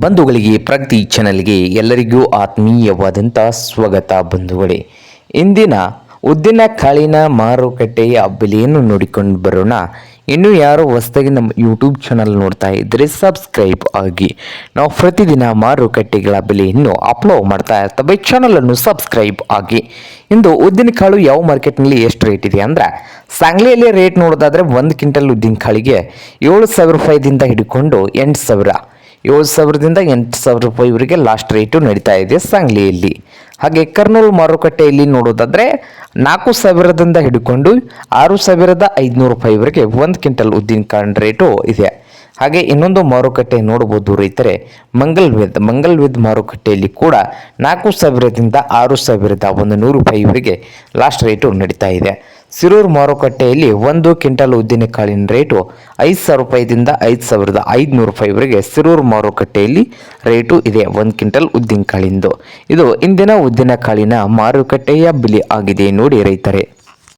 ಬಂಧುಗಳಿಗೆ, ಪ್ರಗತಿ ಚಾನಲ್ಗೆ ಎಲ್ಲರಿಗೂ ಆತ್ಮೀಯವಾದಂಥ ಸ್ವಾಗತ ಬಂಧುಗಳೇ. ಇಂದಿನ ಉದ್ದಿನ ಕಾಳಿನ ಮಾರುಕಟ್ಟೆಯ ಬೆಲೆಯನ್ನು ನೋಡಿಕೊಂಡು ಬರೋಣ. ಇನ್ನು ಯಾರು ಹೊಸದಾಗಿ ನಮ್ಮ ಯೂಟ್ಯೂಬ್ ಚಾನಲ್ ನೋಡ್ತಾ ಇದ್ದರೆ ಸಬ್ಸ್ಕ್ರೈಬ್ ಆಗಿ. ನಾವು ಪ್ರತಿದಿನ ಮಾರುಕಟ್ಟೆಗಳ ಬೆಲೆಯನ್ನು ಅಪ್ಲೋಡ್ ಮಾಡ್ತಾ ಇರ್ತವೆ. ಚಾನಲನ್ನು ಸಬ್ಸ್ಕ್ರೈಬ್ ಆಗಿ. ಇಂದು ಉದ್ದಿನ ಕಾಳು ಯಾವ ಮಾರ್ಕೆಟ್ನಲ್ಲಿ ಎಷ್ಟು ರೇಟ್ ಇದೆ ಅಂದರೆ, ಸಾಂಗ್ಲಿಯಲ್ಲಿ ರೇಟ್ ನೋಡೋದಾದರೆ ಒಂದು ಕ್ವಿಂಟಲ್ ಉದ್ದಿನ ಕಾಳಿಗೆ ಏಳು ಸಾವಿರ ರೂಪಾಯಿದಿಂದ ಹಿಡ್ಕೊಂಡು ಎಂಟು ಸಾವಿರ. ಏಳು ಸಾವಿರದಿಂದ ಎಂಟು ಸಾವಿರ ರೂಪಾಯಿವರೆಗೆ ಲಾಸ್ಟ್ ರೇಟು ನಡೀತಾ ಇದೆ ಸಾಂಗ್ಲಿಯಲ್ಲಿ. ಹಾಗೆ ಕರ್ನೂಲು ಮಾರುಕಟ್ಟೆಯಲ್ಲಿ ನೋಡೋದಾದರೆ ನಾಲ್ಕು ಸಾವಿರದಿಂದ ಹಿಡ್ಕೊಂಡು ಆರು ಸಾವಿರದ ಐದುನೂರು ರೂಪಾಯಿವರೆಗೆ ಒಂದು ಕ್ವಿಂಟಲ್ ಉದ್ದಿನ ಕಾಳು ರೇಟು ಇದೆ. ಹಾಗೆ ಇನ್ನೊಂದು ಮಾರುಕಟ್ಟೆ ನೋಡಬಹುದು ರೈತರೆ, ಮಂಗಲ್ವೇದ್ ಮಂಗಲ್ವೇದ್ ಮಾರುಕಟ್ಟೆಯಲ್ಲಿ ಕೂಡ ನಾಲ್ಕು ಸಾವಿರದಿಂದ ಆರು ಸಾವಿರದ ಒಂದು ನೂರು ರೂಪಾಯಿವರೆಗೆ ಲಾಸ್ಟ್ ರೇಟು ನಡೀತಾ ಇದೆ. ಸಿರೂರು ಮಾರುಕಟ್ಟೆಯಲ್ಲಿ ಒಂದು ಕ್ವಿಂಟಲ್ ಉದ್ದಿನ ಕಾಳಿನ ರೇಟು ಐದು ಸಾವಿರ ರೂಪಾಯಿದಿಂದ ಐದು ಸಾವಿರದ ಐದುನೂರು ರೂಪಾಯಿವರೆಗೆ ಸಿರೂರು ಮಾರುಕಟ್ಟೆಯಲ್ಲಿ ರೇಟು ಇದೆ ಒಂದು ಕ್ವಿಂಟಲ್ ಉದ್ದಿನ ಕಾಳಿಂದು. ಇದು ಇಂದಿನ ಉದ್ದಿನ ಕಾಳಿನ ಮಾರುಕಟ್ಟೆಯ ಬೆಲೆ ಆಗಿದೆ ನೋಡಿ ರೈತರೆ.